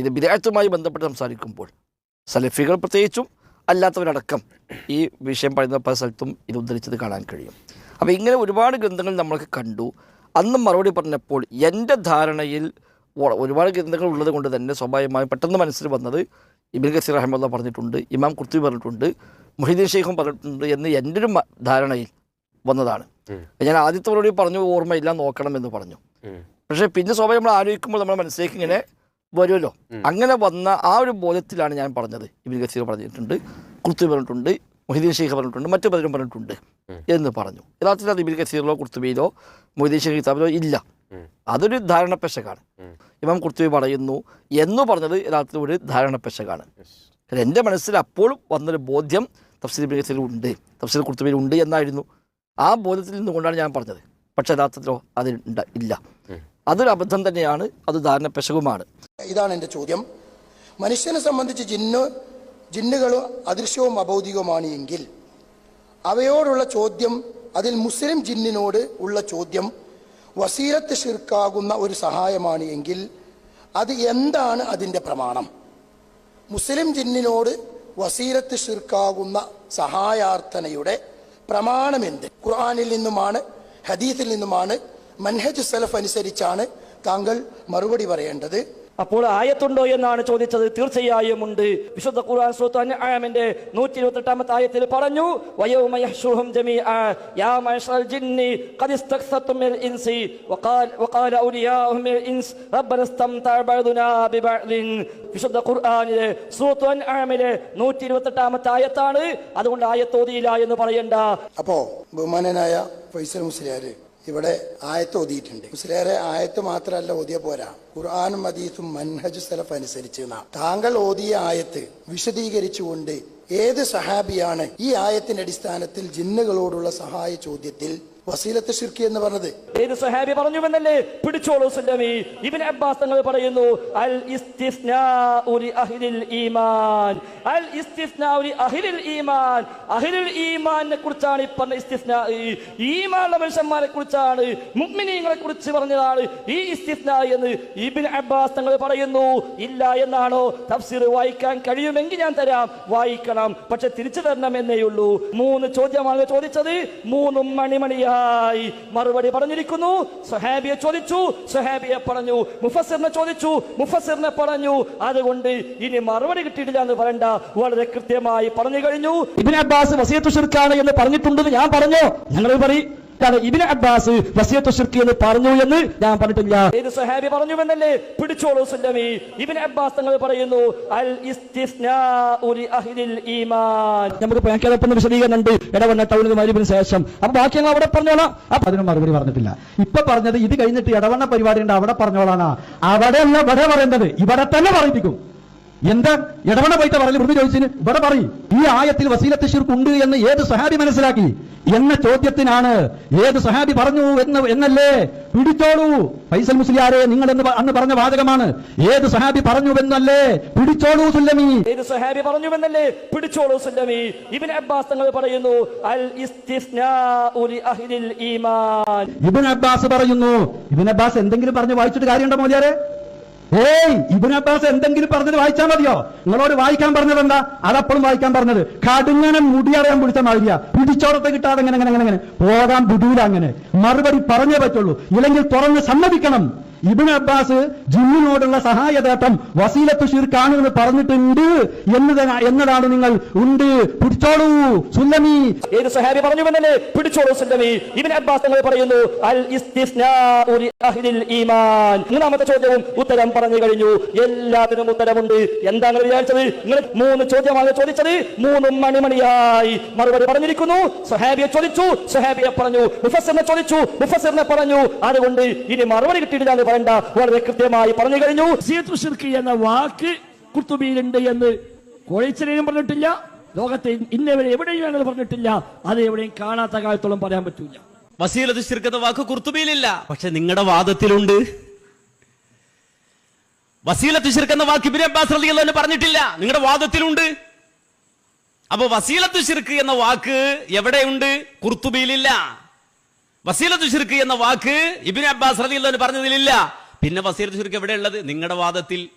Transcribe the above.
ഇത് വിദേഹത്തുമായി ബന്ധപ്പെട്ട് സംസാരിക്കുമ്പോൾ സലഫികൾ പ്രത്യേകിച്ചും അല്ലാത്തവരടക്കം ഈ വിഷയം പറയുന്ന പല സ്ഥലത്തും ഇത് ഉദ്ധരിച്ചത് കാണാൻ കഴിയും. അപ്പോൾ ഇങ്ങനെ ഒരുപാട് ഗ്രന്ഥങ്ങൾ നമ്മൾക്ക് കണ്ടു. അന്ന് മറുപടി പറഞ്ഞപ്പോൾ എന്റെ ധാരണയിൽ ഒരുപാട് ഗ്രന്ഥങ്ങൾ ഉള്ളത് കൊണ്ട് തന്നെ സ്വാഭാവികമായും പെട്ടെന്ന് മനസ്സിൽ വന്നത് ഇബിൻ കസീർ അഹമ്മദ് പറഞ്ഞിട്ടുണ്ട് ഇമാം കുർത്തി പറഞ്ഞിട്ടുണ്ട് മൊഹീദ്ദീൻ ഷെയ്ഖും പറഞ്ഞിട്ടുണ്ട് എന്ന് എന്റെ ഒരു ധാരണയിൽ വന്നതാണ്. ഞാൻ ആദ്യത്തെ മറുപടി പറഞ്ഞു ഓർമ്മയില്ല നോക്കണം എന്ന് പറഞ്ഞു. പക്ഷേ പിന്നെ സ്വാഭാവികം നമ്മൾ ആലോചിക്കുമ്പോൾ നമ്മുടെ മനസ്സിലേക്ക് ഇങ്ങനെ വരുമല്ലോ. അങ്ങനെ വന്ന ആ ഒരു ബോധത്തിലാണ് ഞാൻ പറഞ്ഞത്. ഇബിൻ കസീർ പറഞ്ഞിട്ടുണ്ട് കുർത്തി പറഞ്ഞിട്ടുണ്ട് മൊഹീദ്ദീൻ ഷെയ്ഖ് പറഞ്ഞിട്ടുണ്ട് മറ്റു പലരും പറഞ്ഞിട്ടുണ്ട് എന്ന് പറഞ്ഞു. യഥാർത്ഥത്തിൽ അത് ഇബിൻ കസീറിലോ കുർത്തുബിയിലോ മൊഹീദ്ദീൻ ഷെയ്ഖ് കിതാബിലോ ഇല്ല. അതൊരു ധാരണപ്പെശകാണ്. ഇമാം കുർത്തുബി പറയുന്നു എന്ന് പറഞ്ഞത് യഥാർത്ഥത്തിൽ ഒരു ധാരണപ്പെശകാണ് എന്റെ മനസ്സിൽ അപ്പോൾ വന്നൊരു ബോധ്യം തഫ്സീർ ഇബിൻ കസീറിൽ ഉണ്ട്. തഫ്സീർ കുർത്തുബിയിൽ ഉണ്ട് എന്നായിരുന്നു. ആ ബോധ്യത്തിൽ നിന്നുകൊണ്ടാണ് ഞാൻ പറഞ്ഞത്. പക്ഷേ യഥാർത്ഥത്തിലോ അതിൽ ഇല്ല. അതൊരു അബദ്ധം തന്നെയാണ്. അത് ധാരണപ്പെശകുമാണ് ഇതാണ് എന്റെ ചോദ്യം. മനുഷ്യനെ സംബന്ധിച്ച് ജിന്ന് ജിന്നുകളും അദൃശ്യവും അഭൗതികവുമാണ് എങ്കിൽ അവയോടുള്ള ചോദ്യം അതിൽ മുസ്ലിം ജിന്നിനോട് ഉള്ള ചോദ്യം വസീലത്ത് ഷിർക്കാകുന്ന ഒരു സഹായമാണ് എങ്കിൽ അത് എന്താണ് അതിന്റെ പ്രമാണം? മുസ്ലിം ജിന്നിനോട് വസീലത്ത് ഷിർക്കാകുന്ന സഹായാർത്ഥനയുടെ പ്രമാണം എന്ത്? ഖുർആനിൽ നിന്നുമാണ് ഹദീസിൽ നിന്നുമാണ് മൻഹജ് സലഫ് അനുസരിച്ചാണ് താങ്കൾ മറുപടി പറയേണ്ടത്. അപ്പോൾ ആയത്തുണ്ടോ എന്നാണ് ചോദിച്ചത്. തീർച്ചയായും ഉണ്ട്. വിശുദ്ധ ഖുർആൻ സൂറത്ത് അൻആമിന്റെ നൂറ്റി ഇരുപത്തെട്ടാമത്തെ ആയത്തിൽ പറഞ്ഞു വിശുദ്ധ ഖുർആനിലെ സൂറത്ത് അൻആമിലെ നൂറ്റി ഇരുപത്തെട്ടാമത്തെ ആയത്താണ്. അതുകൊണ്ട് ആയത്തോതിയില്ല എന്ന് പറയണ്ട. അപ്പോ ബഹുമാനനായ ഫൈസൽ മുസ്ലിയാര് ഇവിടെ ആയത്ത് ഓതിയിട്ടുണ്ട്. മുസ്ലേറെ ആയത്ത് മാത്രമല്ല ഓതിയ പോരാ. ഖുർആാനും ഹദീസും മൻഹജ് സലഫ് അനുസരിച്ച് താങ്കൾ ഓതിയ ആയത്ത് വിശദീകരിച്ചുകൊണ്ട് ഏത് സഹാബിയാണ് ഈ ആയത്തിന്റെ അടിസ്ഥാനത്തിൽ ജിന്നുകളോടുള്ള സഹായ ചോദ്യത്തിൽ വസീലത്ത് ശിർക്കി എന്ന് പറഞ്ഞത്. ഏത് സഹാബി പറഞ്ഞുവെന്നല്ലേ? പിടിച്ചോളൂ സുല്ലമി ഇബ്നു അബ്ബാസ് തങ്ങൾ പറയുന്നു അൽ ഇസ്തിസ്നാഉ ലി അഹ്ലിൽ ഈമാൻ. അൽ ഇസ്തിസ്നാഉ ലി അഹ്ലിൽ ഈമാൻ. അഹ്ലിൽ ഈമാനെ കുറിച്ചാണ് ഈ പറഞ്ഞ ഇസ്തിസ്നാ ഈമാനുള്ള മനുഷ്യന്മാരെ കുറിച്ചാണ് മുഅ്മിനീങ്ങളെ കുറിച്ച് പറഞ്ഞതാണ് ഈ ഇസ്തിസ്നാ എന്ന് ഇബിൻ അബ്ബാസ് തങ്ങൾ പറയുന്നു. ഇല്ല എന്നാണോ? തഫ്സീർ വായിക്കാൻ കഴിയുമെങ്കിൽ ഞാൻ തരാം. വായിക്കണം. പക്ഷെ തിരിച്ചു തരണം എന്നേ ഉള്ളൂ. മൂന്ന് ചോദ്യമാണ് ചോദിച്ചത്. മൂന്നും മണിമണിയായി മറുപടി പറഞ്ഞിരിക്കുന്നു. സഹാബിയെ ചോദിച്ചു. സഹാബിയെ പറഞ്ഞു മുഫസിറിനെ ചോദിച്ചു. മുഫസിറിനെ പറഞ്ഞു അതുകൊണ്ട് ഇനി മറുപടി കിട്ടിയിട്ടില്ല എന്ന് പറയണ്ട. വളരെ കൃത്യമായി പറഞ്ഞു കഴിഞ്ഞു. ഇബിൻ അബ്ബാസ് വസീത്തുഷിർക്കാണ് എന്ന് പറഞ്ഞിട്ടുണ്ടെന്ന് ഞാൻ പറഞ്ഞു? ഞങ്ങൾ പറയും കാരണം ഇബിന് അബ്ബാസ് വസിയത്തു ഷിർക്ക് എന്ന് പറഞ്ഞു എന്ന് ഞാൻ പറഞ്ഞിട്ടില്ല. ഏത് സഹാബി പറഞ്ഞു എന്നല്ലേ പിടിച്ചോളൂ സുല്ലമി ഇബിന് അബ്ബാസ് തങ്ങൾ പറയുന്നു അൽ അഹ്ലിൽ ഈമാൻ. നമുക്ക് പേക്കലപ്പം വിശദീകരണം ഉണ്ട് ഇടവണ്ണ ടൗണിൽ മരുവിന് ശേഷം. അപ്പൊ ബാക്കി ഞങ്ങൾ അവിടെ പറഞ്ഞോളാം. അപ്പൊ അതിന് മറുപടി പറഞ്ഞിട്ടില്ല. ഇപ്പൊ പറഞ്ഞത് ഇത് കഴിഞ്ഞിട്ട് ഇടവണ്ണ പരിപാടി ഉണ്ട് അവിടെ പറഞ്ഞോളാണ് അവിടെ അല്ല ഇവിടെ പറയുന്നത്. ഇവിടെ തന്നെ പറയിപ്പിക്കും. എന്താ? ഇടവണ പോയിട്ട് പറഞ്ഞു മൃദു ചോദിച്ചിന് ഇവിടെ പറയും. ഈ ആയത്തിൽ വസീലത്ത് ഷിർക്ക് ഉണ്ട് എന്ന് ഏത് സഹാബി മനസ്സിലാക്കി? എന്ന ചോദ്യത്തിനാണ് ഏത് സഹാബി പറഞ്ഞു എന്ന് എന്നല്ലേ? പിടിച്ചോളൂ. ഫൈസൽ മുസ്ലിയാരെ നിങ്ങൾ എന്ന് അന്ന് പറഞ്ഞ വാചകമാണ്. ഏത് സഹാബി പറഞ്ഞു എന്നല്ലേ? പിടിച്ചോളൂ സുല്ലമി. ഏത് സഹാബി പറഞ്ഞു എന്നല്ലേ? പിടിച്ചോളൂ സുല്ലമി. ഇബിൻ അബ്ബാസ് തങ്ങൾ പറയുന്നു അൽ ഇബിൻ അബ്ബാസ് പറയുന്നു. ഇബിൻ അബ്ബാസ് എന്തെങ്കിലും പറഞ്ഞു വായിച്ചിട്ട് കാര്യമുണ്ടോ മോദിയാരെ? ഏയ് ഇബിൻ അബ്ബാസ് എന്തെങ്കിലും പറഞ്ഞത് വായിച്ചാൽ മതിയോ? നിങ്ങളോട് വായിക്കാൻ പറഞ്ഞത് എന്താ? അതപ്പോഴും വായിക്കാൻ പറഞ്ഞത് കടുങ്ങനെ മുടിയറിയാൻ പിടിച്ച മാതിരിയാ. പിടിച്ചോടത്തെ കിട്ടാതെ അങ്ങനെ അങ്ങനെ അങ്ങനെ പോകാൻ വിടൂല അങ്ങനെ. മറുപടി പറഞ്ഞേ പറ്റുള്ളൂ. ഇല്ലെങ്കിൽ തുറന്ന് സമ്മതിക്കണം. ഇബിൻ അബ്ബാസ് ജിന്നിനോടുള്ള സഹായതേട്ടം വസീലത്ത് ഷിർക്കാണ് എന്ന് പറഞ്ഞിട്ടുണ്ട് എന്ന് എന്നതാണ് നിങ്ങൾ ഉണ്ട് പിടിച്ചോളൂ സുല്ലമി ഏത് സഹാബി പറഞ്ഞു എന്നല്ലേ പിടിച്ചോളൂ സുല്ലമി ഇബിൻ അബ്ബാസ് തങ്ങൾ പറയുന്നു അൽ അഹ്ലിൽ ഈമാൻ. മൂന്നാമത്തെ ചോദ്യവും ഉത്തരം പറഞ്ഞു കഴിഞ്ഞു. എല്ലാത്തിനും ഉത്തരമുണ്ട്. എന്താണ് വിചാരിച്ചത്? നിങ്ങൾ മൂന്ന് ചോദ്യമാണ് ചോദിച്ചത്. മൂന്നും മണിമണിയായി. മറുപടി പറഞ്ഞിരിക്കുന്നു. സഹാബിയെ ചോദിച്ചു. സഹാബിയെ പറഞ്ഞു. മുഫസ്സിറിനെ ചോദിച്ചു. മുഫസ്സിറിനെ പറഞ്ഞു. അതുകൊണ്ട് ഇനി മറുപടി കിട്ടിയിട്ടില്ല പറയണ്ട വളരെ കൃത്യമായി പറഞ്ഞു കഴിഞ്ഞു. എന്ന വാക്ക് കുർത്തുബിയിലുണ്ട് എന്ന് കോഴിച്ചനും പറഞ്ഞിട്ടില്ല. ലോകത്തെ ഇന്നവരെ എവിടെയും ഞങ്ങൾ പറഞ്ഞിട്ടില്ല. അത് എവിടെയും കാണാത്ത കാലത്തോളം പറയാൻ പറ്റൂല. വസീലത് ശിർക്കെന്ന വാക്ക് കുർത്തുബിയിലില്ല. പക്ഷെ നിങ്ങളുടെ വാദത്തിലുണ്ട്. വസീലത്ത് ശിർക്കെന്ന വാക്ക് ഇബിൻ അബ്ബാസ് റളിയല്ലാഹു അൻഹു പറഞ്ഞിട്ടില്ല. നിങ്ങളുടെ വാദത്തിലുണ്ട്. അപ്പൊ വസീലത്ത് ശിർക്ക് എന്ന വാക്ക് എവിടെയുണ്ട്? കുർത്തുബിയിലില്ല. വസീലത്ത് ശിർക്ക് എന്ന വാക്ക് ഇബിൻ അബ്ബാസ് അൻഹു പറഞ്ഞതിലില്ല. പിന്നെ വസീലത്തു ശിർക്ക് എവിടെയുള്ളത്? നിങ്ങളുടെ വാദത്തിൽ